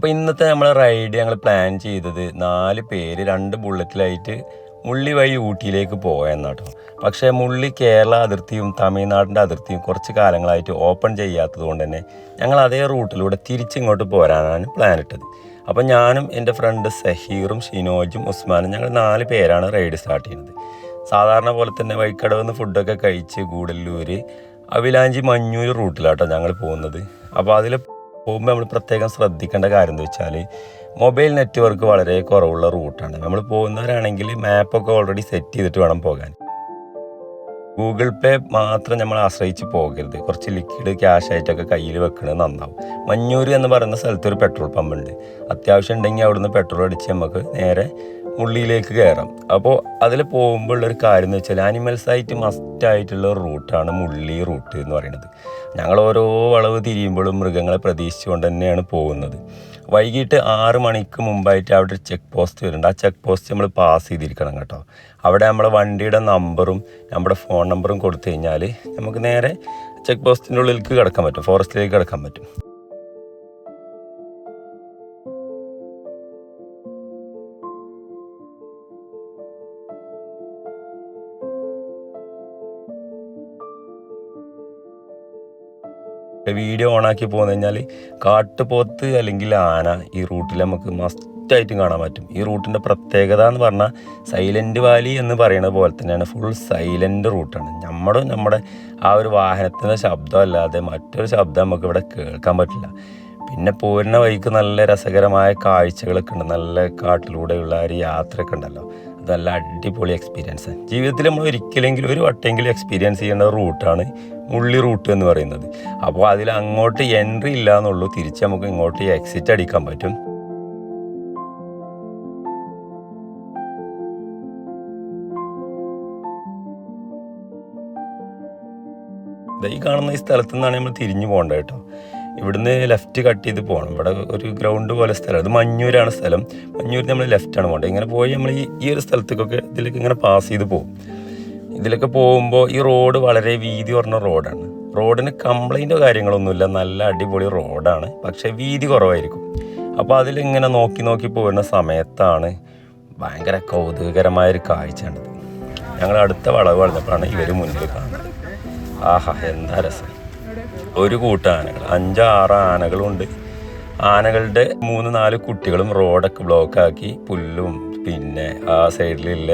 അപ്പോൾ ഇന്നത്തെ നമ്മളെ റൈഡ് ഞങ്ങൾ പ്ലാൻ ചെയ്തത് നാല് പേര് രണ്ട് ബുള്ളറ്റിലായിട്ട് മുള്ളി വഴി ഊട്ടിയിലേക്ക് പോയെന്നാട്ടോ. പക്ഷേ മുള്ളി കേരള അതിർത്തിയും തമിഴ്നാടിന്റെ അതിർത്തിയും കുറച്ച് കാലങ്ങളായിട്ട് ഓപ്പൺ ചെയ്യാത്തത് കൊണ്ട് തന്നെ ഞങ്ങൾ അതേ റൂട്ടിലൂടെ തിരിച്ചിങ്ങോട്ട് പോരാനാണ് പ്ലാൻ ഇട്ടത്. അപ്പോൾ ഞാനും എന്റെ ഫ്രണ്ട് സഹീറും ഷിനോജും ഉസ്മാനും ഞങ്ങൾ നാല് പേരാണ് റൈഡ് സ്റ്റാർട്ട് ചെയ്യുന്നത് സാധാരണ പോലെ തന്നെ വൈക്കടവ് നിന്ന് ഫുഡൊക്കെ കഴിച്ച് ഗൂഡല്ലൂർ അവിലാഞ്ചി മഞ്ഞൂർ റൂട്ടിലാട്ടോ ഞങ്ങൾ പോകുന്നത്. അപ്പോൾ അതിൽ പോകുമ്പോൾ നമ്മൾ പ്രത്യേകം ശ്രദ്ധിക്കേണ്ട കാര്യം എന്താ വെച്ചാൽ മൊബൈൽ നെറ്റ്വർക്ക് വളരെ കുറവുള്ള റൂട്ടാണ്. നമ്മൾ പോകുന്നവരാണെങ്കിൽ മാപ്പൊക്കെ ഓൾറെഡി സെറ്റ് ചെയ്തിട്ട് വേണം പോകാൻ. ഗൂഗിൾ പേ മാത്രം നമ്മൾ ആശ്രയിച്ച് പോകരുത്. കുറച്ച് ലിക്വിഡ് ക്യാഷ് ആയിട്ടൊക്കെ കയ്യിൽ വെക്കുന്നത് നന്നാവും. മഞ്ഞൂർ എന്ന് പറയുന്ന സ്ഥലത്ത് ഒരു പെട്രോൾ പമ്പ് ഉണ്ട്. അത്യാവശ്യം ഉണ്ടെങ്കിൽ അവിടുന്ന് പെട്രോൾ അടിച്ച് നമുക്ക് നേരെ മുള്ളിയിലേക്ക് കയറാം. അപ്പോൾ അതിൽ പോകുമ്പോൾ ഉള്ളൊരു കാര്യം എന്ന് വെച്ചാൽ ആനിമൽസ് ആയിട്ട് മസ്റ്റ് ആയിട്ടുള്ള ഒരു റൂട്ടാണ് മുള്ളി റൂട്ട് എന്ന് പറയുന്നത്. ഞങ്ങൾ ഓരോ വളവ് തിരിയുമ്പോഴും മൃഗങ്ങളെ പ്രതീക്ഷിച്ചുകൊണ്ട് തന്നെയാണ് പോകുന്നത്. വൈകിട്ട് ആറ് മണിക്ക് മുമ്പായിട്ട് അവിടെ ഒരു ചെക്ക് പോസ്റ്റ് വരുന്നുണ്ട്. ആ ചെക്ക് പോസ്റ്റ് നമ്മൾ പാസ് ചെയ്തിരിക്കണം കേട്ടോ. അവിടെ നമ്മളെ വണ്ടിയുടെ നമ്പറും നമ്മുടെ ഫോൺ നമ്പറും കൊടുത്തു കഴിഞ്ഞാൽ നമുക്ക് നേരെ ചെക്ക് പോസ്റ്റിന്റെ ഉള്ളിലേക്ക് കിടക്കാൻ പറ്റും. ഫോറസ്റ്റിലേക്ക് കിടക്കാൻ പറ്റും. വീഡിയോ ഓണാക്കി പോകുന്ന കഴിഞ്ഞാൽ കാട്ടുപോത്ത് അല്ലെങ്കിൽ ആന ഈ റൂട്ടിൽ നമുക്ക് മസ്റ്റായിട്ടും കാണാൻ പറ്റും. ഈ റൂട്ടിന്റെ പ്രത്യേകത എന്ന് പറഞ്ഞാൽ സൈലന്റ് വാലി എന്ന് പറയുന്നത് പോലെ തന്നെയാണ്. ഫുൾ സൈലന്റ് റൂട്ടാണ്. നമ്മുടെ നമ്മുടെ ആ ഒരു വാഹനത്തിന്റെ ശബ്ദം അല്ലാതെ മറ്റൊരു ശബ്ദം നമുക്ക് ഇവിടെ കേൾക്കാൻ പറ്റില്ല. പിന്നെ പോരുന്ന വഴിക്ക് നല്ല രസകരമായ കാഴ്ചകളൊക്കെ ഉണ്ട്. നല്ല കാട്ടിലൂടെയുള്ള ഒരു യാത്രയൊക്കെ ഉണ്ടല്ലോ. നല്ല അടിപൊളി എക്സ്പീരിയൻസ് ജീവിതത്തിൽ നമ്മൾ ഒരിക്കലെങ്കിലും ഒരു വട്ടമെങ്കിലും എക്സ്പീരിയൻസ് ചെയ്യേണ്ട റൂട്ടാണ് മുള്ളി റൂട്ട് എന്ന് പറയുന്നത്. അപ്പോൾ അതിൽ അങ്ങോട്ട് എൻട്രി ഇല്ല എന്നുള്ളൂ തിരിച്ച് നമുക്ക് ഇങ്ങോട്ട് എക്സിറ്റ് അടിക്കാൻ പറ്റും. ഈ കാണുന്ന ഈ സ്ഥലത്തു നിന്നാണ് നമ്മൾ തിരിഞ്ഞു പോകേണ്ടത് കേട്ടോ. ഇവിടുന്ന് ലെഫ്റ്റ് കട്ട് ചെയ്ത് പോകണം ഇവിടെ ഒരു ഗ്രൗണ്ട് പോലെ സ്ഥലം. അത് മഞ്ഞൂരാണ് സ്ഥലം. മഞ്ഞൂർ നമ്മൾ ലെഫ്റ്റാണ് പോകേണ്ടത്. ഇങ്ങനെ പോയി നമ്മൾ ഈ ഈ ഒരു സ്ഥലത്തേക്കൊക്കെ ഇതിലേക്ക് ഇങ്ങനെ പാസ് ചെയ്ത് പോകും ഇതിലൊക്കെ പോകുമ്പോൾ ഈ റോഡ് വളരെ വീതി കുറഞ്ഞ റോഡാണ് റോഡിന് കംപ്ലൈന്റോ കാര്യങ്ങളൊന്നുമില്ല നല്ല അടിപൊളി റോഡാണ് പക്ഷേ വീതി കുറവായിരിക്കും. അപ്പോൾ അതിലിങ്ങനെ നോക്കി നോക്കി പോകുന്ന സമയത്താണ് ഭയങ്കര കൗതുകകരമായൊരു കാഴ്ചയാണിത് ഞങ്ങൾ അടുത്ത വളവ് വളഞ്ഞപ്പോഴാണ് ഇവർ മുന്നിൽ കാണുന്നത്. ആഹാ എന്താ രസം. ഒരു കൂട്ടം ആനകൾ അഞ്ചാറ് ആനകളുണ്ട്. ആനകളുടെ മൂന്ന് നാല് കുട്ടികളും റോഡൊക്കെ ബ്ലോക്കാക്കി പുല്ലും പിന്നെ ആ സൈഡിലുള്ള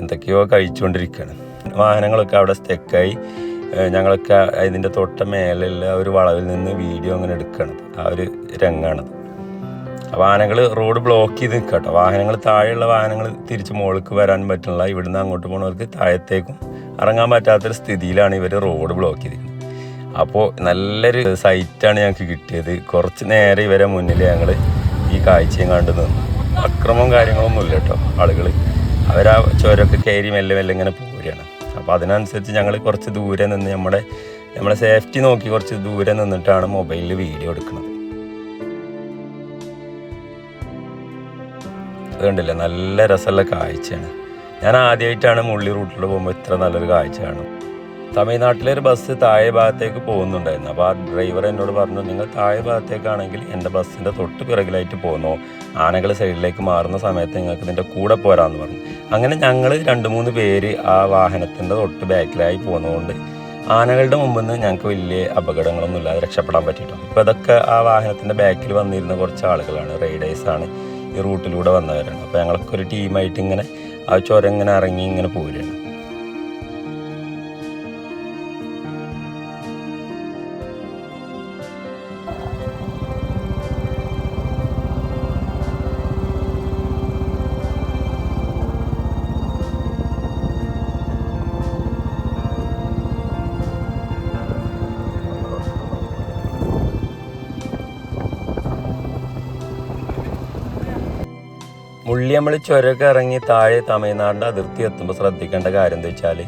എന്തൊക്കെയോ കഴിച്ചുകൊണ്ടിരിക്കുകയാണ്. വാഹനങ്ങളൊക്കെ അവിടെ സ്റ്റെക്കായി ഞങ്ങളൊക്കെ ഇതിന്റെ തൊട്ട മേലുള്ള ഒരു വളവിൽ നിന്ന് വീഡിയോ അങ്ങനെ എടുക്കുകയാണ്. ആ ഒരു അപ്പോൾ ആനകൾ റോഡ് ബ്ലോക്ക് ചെയ്ത് നിൽക്കുക കേട്ടോ. വാഹനങ്ങൾ താഴെയുള്ള വാഹനങ്ങൾ തിരിച്ച് മുകളിലേക്ക് വരാൻ പറ്റുന്നില്ല ഇവിടുന്ന് അങ്ങോട്ട് പോകുന്നവർക്ക് താഴത്തേക്കും ഇറങ്ങാൻ പറ്റാത്തൊരു സ്ഥിതിയിലാണ് ഇവർ റോഡ് ബ്ലോക്ക് ചെയ്തിരിക്കുന്നത്. അപ്പോൾ നല്ലൊരു സൈറ്റാണ് ഞങ്ങൾക്ക് കിട്ടിയത്. കുറച്ച് നേരെ ഇവരെ മുന്നിൽ ഞങ്ങൾ ഈ കാഴ്ചയും കണ്ടു നിന്നു. അക്രമവും കാര്യങ്ങളൊന്നും ഇല്ല കേട്ടോ ആളുകൾ അവരാ ചുരമൊക്കെ കയറി മെല്ലെ മെല്ലെ ഇങ്ങനെ പോവുകയാണ് അപ്പോൾ അതിനനുസരിച്ച് ഞങ്ങൾ കുറച്ച് ദൂരെ നിന്ന് നമ്മുടെ നമ്മുടെ സേഫ്റ്റി നോക്കി കുറച്ച് ദൂരെ നിന്നിട്ടാണ് മൊബൈലിൽ വീഡിയോ എടുക്കുന്നത്. കണ്ടില്ലേ? നല്ല രസമുള്ള കാഴ്ചയാണ്. ഞാൻ ആദ്യമായിട്ടാണ് മുള്ളി റൂട്ടിൽ പോകുമ്പോൾ ഇത്ര നല്ലൊരു കാഴ്ച കാണും. തമിഴ്നാട്ടിലെ ഒരു ബസ് താഴെ ഭാഗത്തേക്ക് പോകുന്നുണ്ടായിരുന്നു. അപ്പോൾ ആ ഡ്രൈവർ എന്നോട് പറഞ്ഞു നിങ്ങൾ താഴെ ഭാഗത്തേക്കാണെങ്കിൽ എന്റെ ബസ്സിന്റെ തൊട്ട് പിറകിലായിട്ട് പോകുന്നു ആനകൾ സൈഡിലേക്ക് മാറുന്ന സമയത്ത് നിങ്ങൾക്ക് ഇതിന്റെ കൂടെ പോരാന്ന് പറഞ്ഞു. അങ്ങനെ ഞങ്ങൾ രണ്ട് മൂന്ന് പേര് ആ വാഹനത്തിന്റെ തൊട്ട് ബാക്കിലായി പോകുന്നതുകൊണ്ട് ആനകളുടെ മുമ്പിൽ നിന്ന് ഞങ്ങൾക്ക് വലിയ അപകടങ്ങളൊന്നും ഇല്ലാതെ രക്ഷപ്പെടാൻ പറ്റിയിട്ടുണ്ട്. ഇപ്പോൾ ഇതൊക്കെ ആ വാഹനത്തിന്റെ ബാക്കിൽ വന്നിരുന്ന കുറച്ച് ആളുകളാണ് റൈഡേഴ്സാണ് ഈ റൂട്ടിലൂടെ വന്നവരാണ്. അപ്പോൾ ഞങ്ങളൊക്കെ ഒരു ടീമായിട്ട് ഇങ്ങനെ ആ ചുരം ഇങ്ങനെ ഇറങ്ങി ഇങ്ങനെ പോരുകയാണ് മുള്ളി നമ്മൾ ചുരമൊക്കെ ഇറങ്ങി താഴെ തമിഴ്നാടിന്റെ അതിർത്തി എത്തുമ്പോൾ ശ്രദ്ധിക്കേണ്ട കാര്യം എന്താ വെച്ചാൽ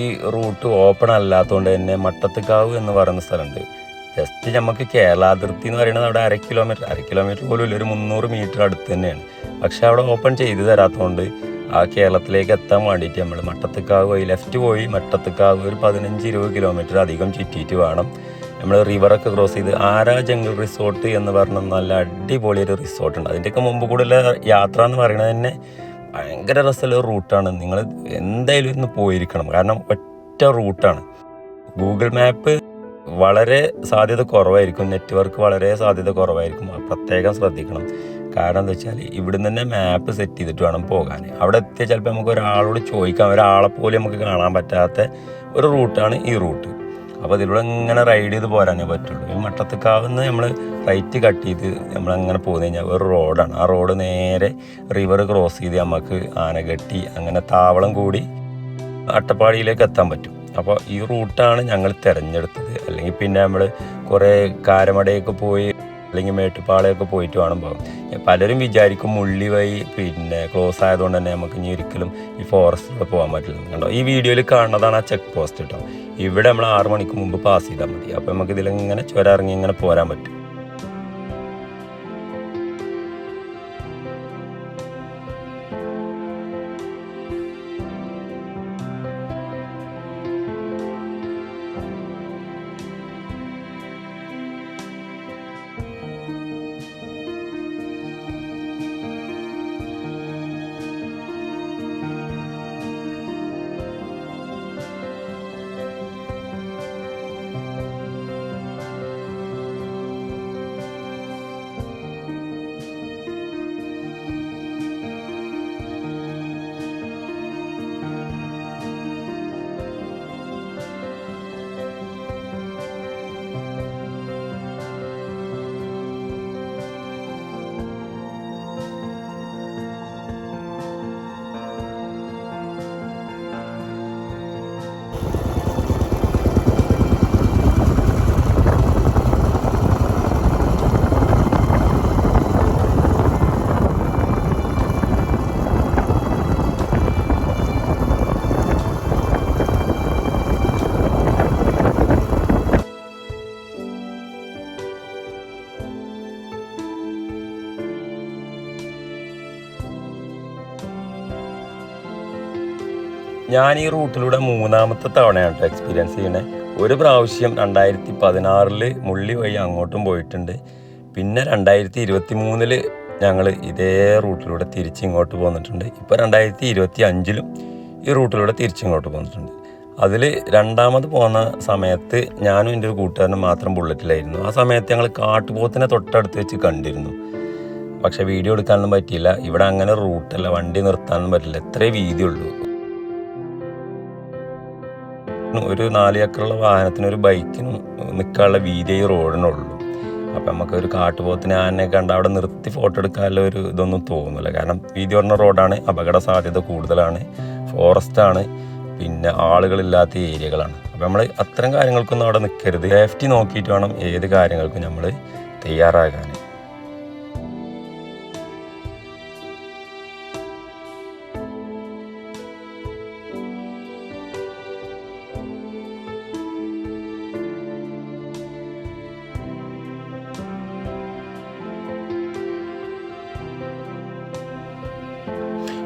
ഈ റൂട്ട് ഓപ്പൺ അല്ലാത്തതുകൊണ്ട് തന്നെ മട്ടത്തുകാവ് എന്ന് പറയുന്ന സ്ഥലമുണ്ട്. ജസ്റ്റ് നമുക്ക് കേരള അതിർത്തി എന്ന് പറയുന്നത് അവിടെ അര കിലോമീറ്റർ അര കിലോമീറ്റർ പോലും ഇല്ല ഒരു മുന്നൂറ് മീറ്റർ അടുത്ത് തന്നെയാണ്. പക്ഷെ അവിടെ ഓപ്പൺ ചെയ്ത് തരാത്തതുകൊണ്ട് ആ കേരളത്തിലേക്ക് എത്താൻ വേണ്ടിയിട്ട് നമ്മൾ മട്ടത്തുക്കാവ് പോയി ലെഫ്റ്റ് പോയി മട്ടത്തുക്കാവ് ഒരു പതിനഞ്ച് ഇരുപത് കിലോമീറ്റർ അധികം ചുറ്റിയിട്ട് വേണം. നമ്മൾ റിവറൊക്കെ ക്രോസ് ചെയ്ത് ആരാ ജംഗിൾ റിസോർട്ട് എന്ന് പറഞ്ഞ നല്ല അടിപൊളി ഒരു റിസോർട്ടുണ്ട് അതിന്റെയൊക്കെ മുമ്പ് കൂടുതൽ യാത്ര എന്ന് പറയുന്നത് തന്നെ ഭയങ്കര രസമുള്ള റൂട്ടാണ് നിങ്ങൾ എന്തായാലും ഇന്ന് പോയിരിക്കണം. കാരണം ഒറ്റ റൂട്ടാണ് ഗൂഗിൾ മാപ്പ് വളരെ സാധ്യത കുറവായിരിക്കും. നെറ്റ്വർക്ക് വളരെ സാധ്യത കുറവായിരിക്കും. പ്രത്യേകം ശ്രദ്ധിക്കണം. കാരണം എന്താ വെച്ചാൽ ഇവിടുന്ന് തന്നെ മാപ്പ് സെറ്റ് ചെയ്തിട്ട് വേണം പോകാൻ അവിടെ എത്തിയാൽ ചിലപ്പോൾ നമുക്ക് ഒരാളോട് ചോദിക്കാം. ഒരാളെ പോലും നമുക്ക് കാണാൻ പറ്റാത്ത ഒരു റൂട്ടാണ് ഈ റൂട്ട് അപ്പോൾ ഇതിലൂടെ ഇങ്ങനെ റൈഡ് ചെയ്ത് പോരാനേ പറ്റുള്ളൂ. ഈ മട്ടത്തക്കാവുന്ന നമ്മൾ റൈറ്റ് കട്ട് ചെയ്ത് നമ്മൾ അങ്ങനെ പോകുന്ന കഴിഞ്ഞാൽ ഒരു റോഡാണ് ആ റോഡ് നേരെ റിവർ ക്രോസ് ചെയ്ത് നമുക്ക് ആനകെട്ടി അങ്ങനെ താവളം കൂടി അട്ടപ്പാടിയിലേക്ക് എത്താൻ പറ്റും. അപ്പോൾ ഈ റൂട്ടാണ് ഞങ്ങൾ തിരഞ്ഞെടുത്തത്. അല്ലെങ്കിൽ പിന്നെ നമ്മൾ കുറേ കാരമടയൊക്കെ പോയി അല്ലെങ്കിൽ മേട്ടുപ്പാളയൊക്കെ പോയിട്ട് പോകാം പലരും വിചാരിക്കും മുള്ളി വഴി പിന്നെ ക്ലോസ് ആയതുകൊണ്ട് തന്നെ നമുക്ക് ഇനി ഒരിക്കലും ഈ ഫോറസ്റ്റിലൂടെ പോകാൻ പറ്റില്ല. കണ്ടോ? ഈ വീഡിയോയിൽ കാണുന്നതാണ് ആ ചെക്ക് പോസ്റ്റ് കേട്ടോ ഇവിടെ നമ്മൾ ആറ് മണിക്ക് മുമ്പ് പാസ് ചെയ്താൽ മതി. അപ്പോൾ നമുക്ക് ഇതിലിങ്ങനെ ചുരം ഇറങ്ങി ഇങ്ങനെ പോരാൻ പറ്റും. ഞാൻ ഈ റൂട്ടിലൂടെ മൂന്നാമത്തെ തവണയാണ് കേട്ടോ എക്സ്പീരിയൻസ് ചെയ്യണേ. ഒരു പ്രാവശ്യം രണ്ടായിരത്തി പതിനാറിൽ മുള്ളി വഴി അങ്ങോട്ടും പോയിട്ടുണ്ട്. പിന്നെ രണ്ടായിരത്തി ഇരുപത്തി മൂന്നിൽ ഞങ്ങൾ ഇതേ റൂട്ടിലൂടെ തിരിച്ചിങ്ങോട്ട് പോന്നിട്ടുണ്ട്. ഇപ്പോൾ രണ്ടായിരത്തി ഇരുപത്തി അഞ്ചിലും ഈ റൂട്ടിലൂടെ തിരിച്ചിങ്ങോട്ട് പോന്നിട്ടുണ്ട്. അതിൽ രണ്ടാമത് പോകുന്ന സമയത്ത് ഞാനും എന്റെ ഒരു കൂട്ടുകാരനും മാത്രം ബുള്ളറ്റിലായിരുന്നു. ആ സമയത്ത് ഞങ്ങൾ കാട്ടുപോത്തിനെ തൊട്ടടുത്ത് വെച്ച് കണ്ടിരുന്നു. പക്ഷേ വീഡിയോ എടുക്കാനൊന്നും പറ്റിയില്ല. ഇവിടെ അങ്ങനെ റൂട്ടല്ല വണ്ടി നിർത്താനൊന്നും പറ്റില്ല. എത്രേ വീതിയുള്ളൂ. ഒരു നാല് ചക്രമുള്ള വാഹനത്തിന് ഒരു ബൈക്കിനും നിൽക്കാനുള്ള വീതി ഈ റോഡിനുള്ളൂ. അപ്പം നമുക്ക് ഒരു കാട്ടുപോത്തിന് ആനയെ കണ്ട് അവിടെ നിർത്തി ഫോട്ടോ എടുക്കാനുള്ള ഒരു ഇതൊന്നും തോന്നില്ല കാരണം വീതി പറഞ്ഞ റോഡാണ് അപകട സാധ്യത കൂടുതലാണ് ഫോറസ്റ്റാണ് പിന്നെ ആളുകളില്ലാത്ത ഏരിയകളാണ്. അപ്പം നമ്മൾ അത്തരം കാര്യങ്ങൾക്കൊന്നും അവിടെ നിൽക്കരുത് സേഫ്റ്റി നോക്കിയിട്ട് വേണം ഏത് കാര്യങ്ങൾക്കും നമ്മൾ തയ്യാറാകാൻ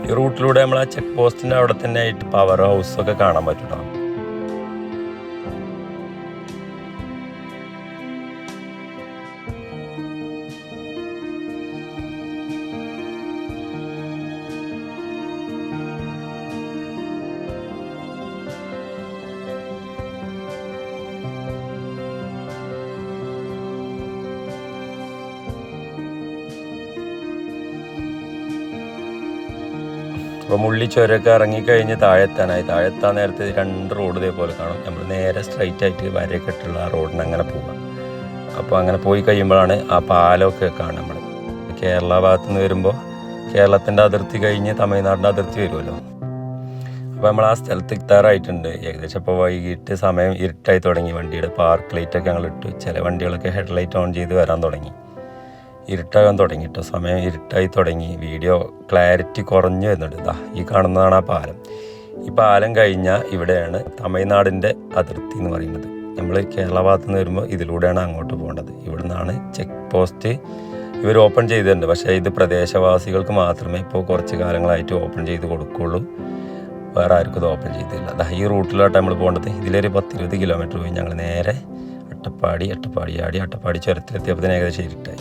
ഈ റൂട്ടിലൂടെ നമ്മൾ ആ ചെക്ക് പോസ്റ്റിന്റെ അവിടെ തന്നെ ആയിട്ട് പവർ ഹൗസ് ഒക്കെ കാണാൻ പറ്റൂട്ടോ. അപ്പോൾ മുള്ളി ചുരമൊക്കെ ഇറങ്ങിക്കഴിഞ്ഞ് താഴെത്താനായി. താഴെത്താൻ നേരത്തെ രണ്ട് റോഡ് ഇതേപോലെ കാണും. നമ്മൾ നേരെ സ്ട്രൈറ്റ് ആയിട്ട് വരയൊക്കെ ഇട്ടുള്ള ആ റോഡിന് അങ്ങനെ പോകാം അപ്പോൾ അങ്ങനെ പോയി കഴിയുമ്പോഴാണ് ആ പാലമൊക്കെ കാണും നമ്മൾ. കേരള ഭാഗത്തു നിന്ന് വരുമ്പോൾ കേരളത്തിന്റെ അതിർത്തി കഴിഞ്ഞ് തമിഴ്നാടിന്റെ അതിർത്തി വരുമല്ലോ. അപ്പോൾ നമ്മൾ ആ സ്ഥലത്ത് എത്താറായിട്ടുണ്ട് ഏകദേശം ഇപ്പോൾ വൈകിട്ട് സമയം ഇരുട്ടായി തുടങ്ങി. വണ്ടിയുടെ പാർക്ക് ലൈറ്റൊക്കെ ഞങ്ങൾ ഇട്ടു. ചില വണ്ടികളൊക്കെ ഹെഡ് ലൈറ്റ് ഓൺ ചെയ്ത് വരാൻ തുടങ്ങി. ഇരുട്ടാകാൻ തുടങ്ങി കേട്ടോ സമയം ഇരുട്ടായി തുടങ്ങി. വീഡിയോ ക്ലാരിറ്റി കുറഞ്ഞു വരുന്നുണ്ട്. ഇതാ ഈ കാണുന്നതാണ് ആ പാലം. ഈ പാലം കഴിഞ്ഞാൽ ഇവിടെയാണ് തമിഴ്നാടിന്റെ അതിർത്തി എന്ന് പറയുന്നത്. നമ്മൾ കേരള ഭാഗത്ത് നിന്ന് വരുമ്പോൾ ഇതിലൂടെയാണ് അങ്ങോട്ട് പോകേണ്ടത്. ഇവിടെ നിന്നാണ് ചെക്ക് പോസ്റ്റ് ഇവർ ഓപ്പൺ ചെയ്തിട്ടുണ്ട്. പക്ഷേ ഇത് പ്രദേശവാസികൾക്ക് മാത്രമേ ഇപ്പോൾ കുറച്ച് കാലങ്ങളായിട്ട് ഓപ്പൺ ചെയ്ത് കൊടുക്കുള്ളൂ വേറെ ആർക്കും ഇത് ഓപ്പൺ ചെയ്തില്ല അതാ ഈ റൂട്ടിലോട്ട് നമ്മൾ പോകേണ്ടത്. ഇതിലൊരു പത്തിരുപത് കിലോമീറ്റർ പോയി ഞങ്ങൾ നേരെ അട്ടപ്പാടി അട്ടപ്പാടി ആടി അട്ടപ്പാടി ചുരത്തിലെത്തിയപ്പോൾ ഏകദേശം ഇരുട്ടായി.